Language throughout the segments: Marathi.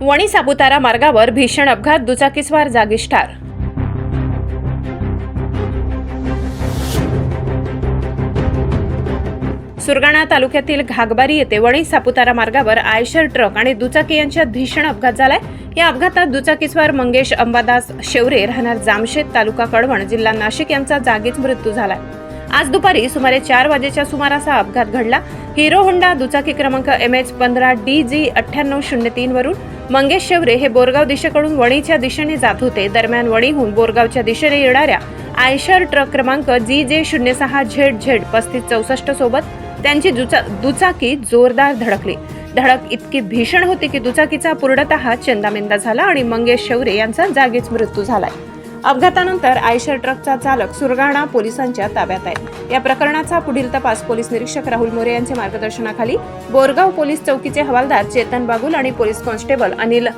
वणी सापुतारा मार्गावर भीषण अपघात दुचाकीस्वार जागीच ठार सुरगाणा तालुक्यातील घागबारी येथे वणी सापुतारा मार्गावर आयशर ट्रक आणि दुचाकी यांच्यात भीषण अपघात झालाय. या अपघातात दुचाकीस्वार मंगेश अंबादास शेवरे राहणार जामशेद तालुका कडवण जिल्हा नाशिक यांचा जागीच मृत्यू झालाय. आज दुपारी सुमारे चार वाजेच्या सुमारास हा अपघात घडला. हिरो होंडा दुचाकी क्रमांक एम एच पंधरा डी जी अठ्ठ्याण्णव शून्य तीन वरून मंगेश शेवरे हे बोरगाव दिशेकडून वणीच्या दिशेने जात होते. दरम्यान वणीहून बोरगावच्या दिशेने येणाऱ्या आयशर ट्रक क्रमांक जी जे शून्य सहा झेड झेड पस्तीस चौसष्ट सोबत त्यांची दुचा दुचाकी जोरदार धडकली. धडक इतकी भीषण होती की दुचाकीचा पूर्णतः चंदामेंदा झाला आणि मंगेश शेवरे यांचा जागीच मृत्यू झालाय. अपघातानंतर आयशर ट्रकचा चालक सुरगाणा पोलिसांच्या ताब्यात आहे. या प्रकरणाचा पुढील तपास पोलीस निरीक्षक राहुल मोरे यांच्या मार्गदर्शनाखाली बोरगाव पोलीस चौकीचे हवालदार चेतन बागुल आणि पोलीस कॉन्स्टेबल अनिल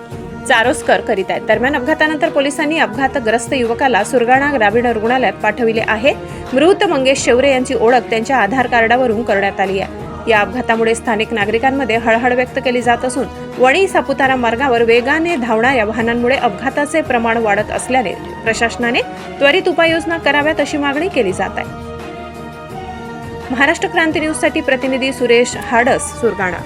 चारोस्कर करीत आहेत. दरम्यान अपघातानंतर पोलिसांनी अपघातग्रस्त युवकाला सुरगाणा ग्रामीण रुग्णालयात पाठविले आहे. मृत मंगेश शेवरे यांची ओळख त्यांच्या आधार कार्डावरून करण्यात आली आहे. या अपघातामुळे स्थानिक नागरिकांमध्ये हळहळ व्यक्त केली जात असून वणी सापुतारा मार्गावर वेगाने धावणाऱ्या वाहनांमुळे अपघाताचे प्रमाण वाढत असल्याने प्रशासनाने त्वरित उपाययोजना कराव्यात अशी मागणी केली जात आहे. महाराष्ट्र क्रांती न्यूजसाठी प्रतिनिधी सुरेश हाडस सुरगाणा.